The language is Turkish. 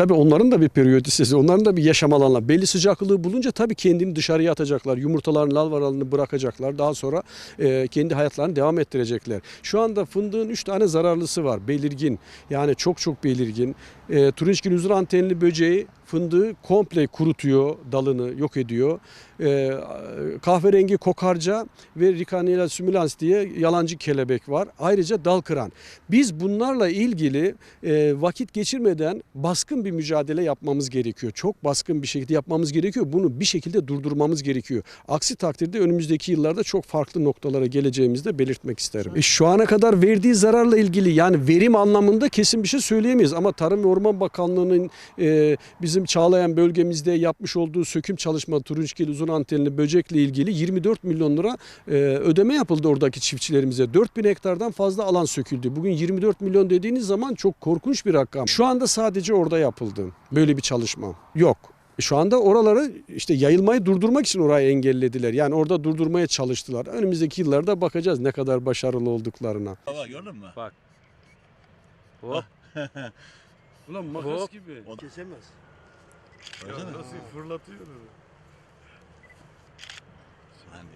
tabii onların da bir periyodisesi, onların da bir yaşam alanları. Belli sıcaklığı bulunca tabii kendini dışarıya atacaklar. Yumurtaların lalvaralını bırakacaklar. Daha sonra e, kendi hayatlarını devam ettirecekler. Şu anda fındığın 3 tane zararlısı var. Belirgin. Yani çok çok belirgin. E, turunçgil huzur antenli böceği fındığı komple kurutuyor, dalını yok ediyor. E, kahverengi kokarca ve Ricaniella simulans diye yalancı kelebek var. Ayrıca dal kıran. Biz bunlarla ilgili e, vakit geçirmeden baskın bir mücadele yapmamız gerekiyor. Çok baskın bir şekilde yapmamız gerekiyor. Bunu bir şekilde durdurmamız gerekiyor. Aksi takdirde önümüzdeki yıllarda çok farklı noktalara geleceğimizi de belirtmek isterim. E, şu ana kadar verdiği zararla ilgili yani verim anlamında kesin bir şey söyleyemeyiz. Ama Tarım ve Orman Bakanlığı'nın e, bizim Çağlayan bölgemizde yapmış olduğu söküm çalışma turunçgil uzun antenli böcekle ilgili 24 milyon lira e, ödeme yapıldı oradaki çiftçilerimize. 4000 hektardan fazla alan söküldü. Bugün 24 milyon dediğiniz zaman çok korkunç bir rakam. Şu anda sadece orada yapıldı böyle bir çalışma. Yok. Şu anda oraları işte yayılmayı durdurmak için orayı engellediler. Yani orada durdurmaya çalıştılar. Önümüzdeki yıllarda bakacağız ne kadar başarılı olduklarına. Baba gördün mü? Bak. Hop. Ulan makas gibi. O- Kesemez. Öyle mi? Nasıl fırlatıyor? Hani